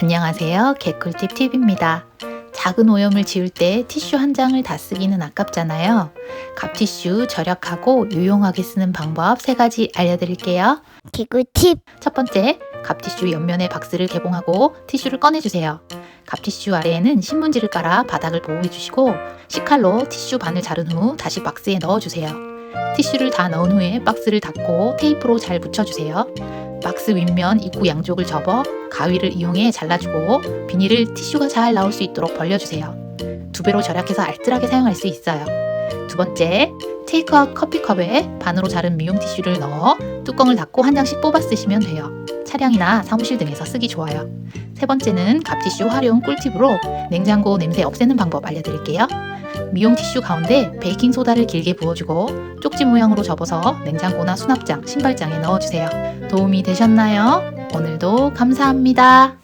안녕하세요. 개꿀팁 팁입니다. 작은 오염을 지울 때 티슈 한 장을 다 쓰기는 아깝잖아요. 갑티슈 절약하고 유용하게 쓰는 방법 세 가지 알려드릴게요. 개꿀팁 첫 번째, 갑티슈 옆면의 박스를 개봉하고 티슈를 꺼내주세요. 갑티슈 아래에는 신문지를 깔아 바닥을 보호해주시고 식칼로 티슈 반을 자른 후 다시 박스에 넣어주세요. 티슈를 다 넣은 후에 박스를 닫고 테이프로 잘 붙여주세요. 박스 윗면 입구 양쪽을 접어 가위를 이용해 잘라주고 비닐을 티슈가 잘 나올 수 있도록 벌려주세요. 두 배로 절약해서 알뜰하게 사용할 수 있어요. 두 번째, 테이크아웃 커피컵에 반으로 자른 미용 티슈를 넣어 뚜껑을 닫고 한 장씩 뽑아 쓰시면 돼요. 차량이나 사무실 등에서 쓰기 좋아요. 세 번째는 갑티슈 활용 꿀팁으로 냉장고 냄새 없애는 방법 알려드릴게요. 미용 티슈 가운데 베이킹 소다를 길게 부어주고 쪽지 모양으로 접어서 냉장고나 수납장, 신발장에 넣어주세요. 도움이 되셨나요? 오늘도 감사합니다.